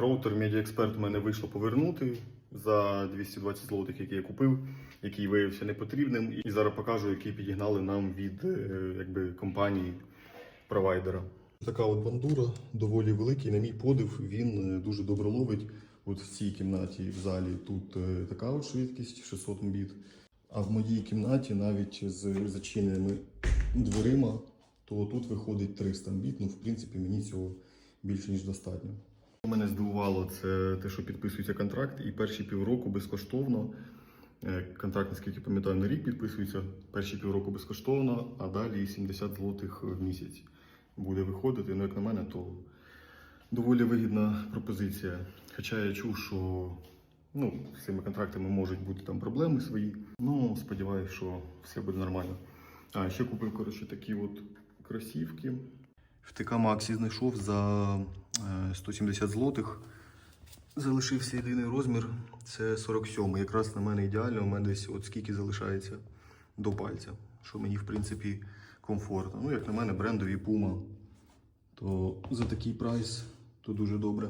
роутер Media Expert мене вийшло повернути за 220 злотих, який я купив, який виявився непотрібним. І зараз покажу, який підігнали нам від е, якби, компанії провайдера. Така от бандура доволі великий. На мій подив, він е, дуже добре ловить. От в цій кімнаті в залі тут е, така от швидкість 600 Мбіт. А в моїй кімнаті навіть з зачиненими дверима, то тут виходить 300 Мбіт. Ну, в принципі, мені цього більше ніж достатньо. Мене здивувало це те, що підписується контракт, і перші півроку безкоштовно. Е, Контракт, наскільки пам'ятаю, на рік підписується. Перші півроку безкоштовно, а далі 70 злотих в місяць буде виходити. Ну, як на мене, то доволі вигідна пропозиція. Хоча я чув, що ну, з цими контрактами можуть бути там проблеми свої. Ну, сподіваюся, що все буде нормально. А ще купив коротше, такі от кросівки. В ТК Максі знайшов за 170 злотих. Залишився єдиний розмір, це 47. Якраз на мене ідеально, у мене десь от скільки залишається до пальця, що мені, в принципі, комфортно. Ну, як на мене, брендові Puma, то за такий прайс то дуже добре.